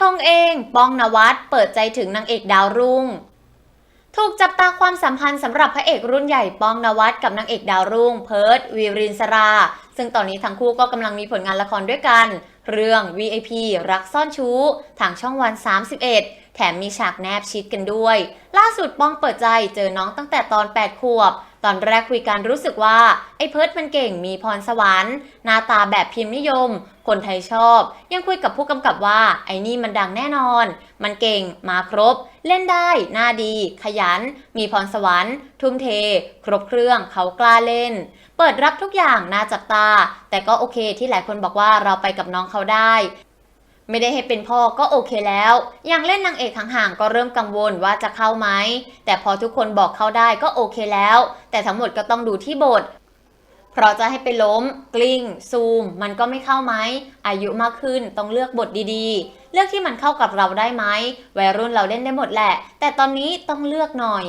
ธงเอง ป้องนวัดเปิดใจถึงนางเอกดาวรุ่ง ถูกจับตาความสัมพันธ์สำหรับพระเอกรุ่นใหญ่ป้องนวัดกับนางเอกดาวรุ่ง เพิร์ดวีรินสรา ซึ่งตอนนี้ทั้งคู่ก็กำลังมีผลงานละครด้วยกัน เรื่อง VIP รักซ่อนชู้ ทางช่องวัน 31 แถมมีฉากแนบชิดกันด้วย ล่าสุดป้องเปิดใจเจอน้องตั้งแต่ตอน 8 ขวบ ตอนแรกคุยกันรู้สึกว่า ไอ้เพิร์ดมันเก่งมีพรสวรรค์ หน้าตาแบบพิมพ์นิยม คนไทยชอบ ยังคุยกับผู้กำกับว่า ไอ้นี่มันดังแน่นอน มันเก่งมาครบ เล่นได้ หน้าดี ขยัน มีพรสวรรค์ ทุ่มเท ครบเครื่องเขากล้าเล่น เปิดรับทุกอย่างน่าจับตา แต่ก็โอเคที่หลายคนบอกว่าเราไปกับน้องเขาได้ ไม่ได้ให้เป็นพ่อก็โอเคแล้ว ยังเล่นนางเอกห่างๆก็เริ่มกังวลว่าจะเข้าไหม แต่พอทุกคนบอกเข้าได้ก็โอเคแล้ว แต่ทั้งหมดก็ต้องดูที่บท เพราะจะให้ไปล้ม กลิ้ง ซูม มันก็ไม่เข้าไหม อายุมากขึ้นต้องเลือกบทดีๆ เลือกที่มันเข้ากับเราได้ไหมวัยรุ่นเราเล่นได้หมดแหละ แต่ตอนนี้ต้องเลือกหน่อย